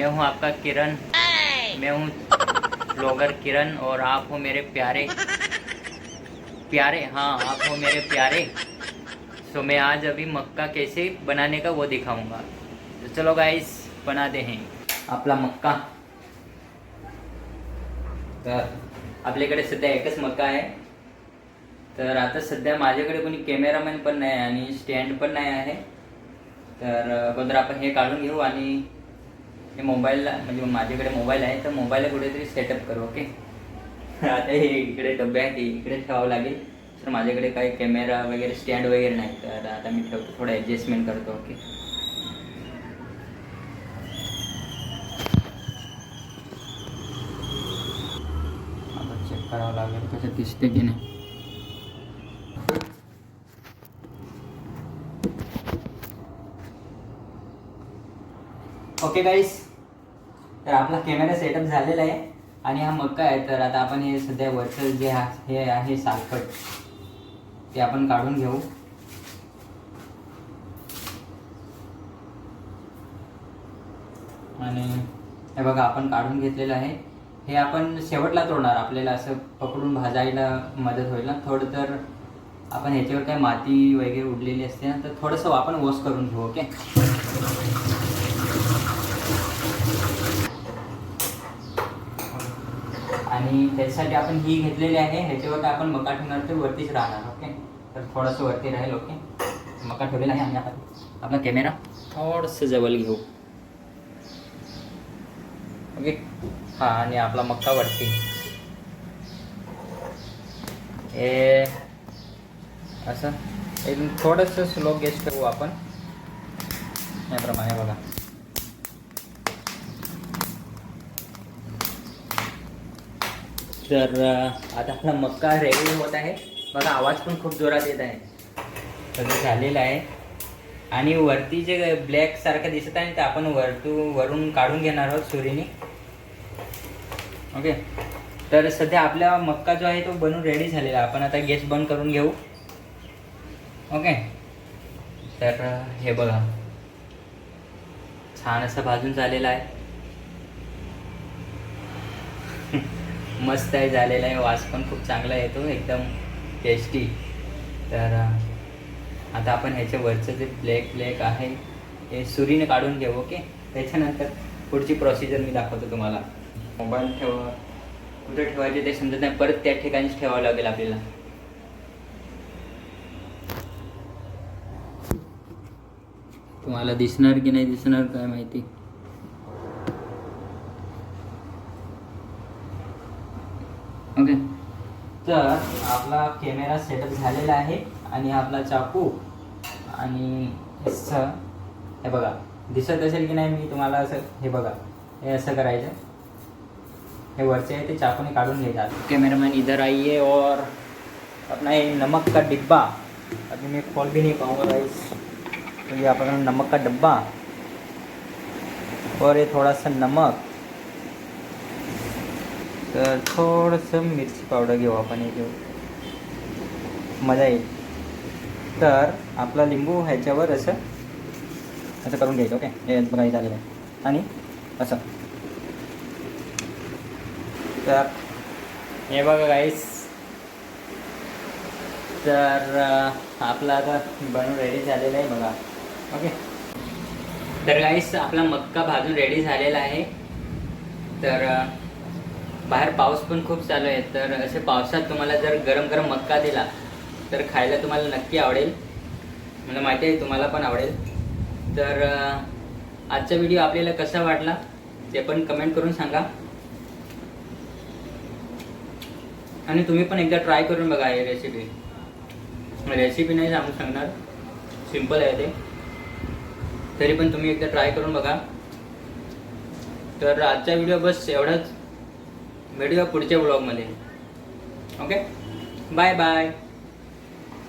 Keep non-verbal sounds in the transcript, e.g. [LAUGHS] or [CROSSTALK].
मैं हूँ आपका किरण। मैं हूँ ब्लॉगर किरण और आप हो मेरे प्यारे। प्यारे? हाँ आप हो मेरे प्यारे। सो मैं आज अभी मक्का कैसे बनाने का वो दिखाऊंगा। तो चलो गाइस बनाते हैं आपला मक्का। तर आपल्याकडे सध्या एकच मक्का आहे। तर आता सध्या माझ्याकडे कोणी कॅमेरामॅन पण नाही आणि स्टँड पण नाही आहे। तर अगोदर आपण हे काढून घेऊ आणि हे मोबाईलला म्हणजे माझ्याकडे मोबाईल आहे, तर मोबाईलला कुठेतरी सेटअप करू ओके [LAUGHS] आता हे इकडे डबे आहेत, हे इकडे ठेवावं लागेल. तर माझ्याकडे काही कॅमेरा वगैरे स्टँड वगैरे नाही. तर आता मी ठेवतो, थोडं ॲडजस्टमेंट करतो ओके चेक करावं लागेल कसं दिसते की नाही. ओके गाईस तर आपला कॅमेरा सेटअप झालेला आहे. आणि हा मक्का आहे. तर आता आपण हे सध्या वरचं जे हे आहे सालपट ते आपण काढून घेऊ. आणि हे बघा आपण काढून घेतलेलं आहे. हे आपण शेवटला तोडणार. आपल्याला असं पकडून भाजायला मदत होईल ना. थोडं तर आपण ह्याच्यावर काय माती वगैरे उडलेली असते ना तर थोडंसं आपण वॉश करून घेऊ ओके? आणि त्याच्यासाठी आपण ही घेतलेली आहे. ह्याच्यावर आपण मका ठेवणार तर वरतीच राहणार ओके? तर थोडंसं वरती राहील ओके? मका ठेवलेला आहे आणि आपण आपला कॅमेरा थोडंसं जवळ घेऊ. ओके? हा आणि आपला मक्का वरती. हे असं. एकदम थोडंसं स्लो गेस्ट करू आपण. याप्रमाणे बघा. तर आता आपला मक्का रेडी होत आहे. बघा आवाज पण खूप जोरात येत आहे. सगळं झालेलं आहे. आणि वरती जे ब्लॅक सारखं दिसत आहे ते आपण वरतू वरून काढून घेणार आहोत सुरीने. ओके तर सध्या आपला मक्का जो आहे तो बनून रेडी झालेला आपण आता गॅस बंद करून घेऊ. ओके तर हे बघा. छान असं भाजून झालेलं आहे. मस्त आहे झालेला आहे. वास पण खूप चांगला येतो एकदम टेस्टी तर आता आपण ह्याच्या वरचं जे ब्लॅक ब्लॅक आहे हे सुरीने काढून घेऊ ओके त्याच्यानंतर पुढची प्रोसिजर मी दाखवतो तुम्हाला. मोबाईल ठेवा. कुठे ठेवायचे ते समजत नाही. परत त्या ठिकाणीच ठेवावं लागेल आपल्याला. तुम्हाला दिसणार की नाही दिसणार काय माहिती. ओके. तर आपला कॅमेरा सेटअप झालेला आहे आणि आपला चाकू आणि असं हे बघा. दिसत असेल की नाही मी तुम्हाला असं हे बघा. हे असं करायचं. हे वरचे आहे ते चाकूने काढून घ्यायचं कैमरामैन इधर आइए और अपना ये नमक का डिब्बा. अभी मैं खोल भी नहीं पाऊंगा गाइस तो ये अपना नमक का डब्बा. और ये थोड़ा सा नमक. तर थोडंसं मिरची पावडर घेऊ आपण हे घेऊ मजा येईल. तर आपला लिंबू ह्याच्यावर असं असं करून घ्यायचं ओके? हे बघा झालेलं आहे. आणि असं. तर हे बघा गाईस तर आपला आता बनून रेडी झालेलं आहे बघा. ओके? तर गाईस आपला मक्का भाजून रेडी झालेला आहे. तर बाहेर पाऊस पण खूप चालू आहे तर असे पावसात तुम्हाला जर गरम गरम मक्का दिला तर खायला तुम्हाला नक्की आवडेल. मला माहिती आहे तुम्हाला पण आवडेल. तर आजचा व्हिडिओ आपल्याला कसा वाटला ते पण कमेंट करून सांगा. आणि तुम्ही पण एकदा ट्राय करून बघा ही रेसिपी रेसिपी नाही सांगू सांगणार सिंपल आहे ते. तरी पण तुम्ही एकदा ट्राय करून बघा. तर आजचा व्हिडिओ बस एवढाच. भेटूया पुढच्या ब्लॉगमध्ये ओके बाय बाय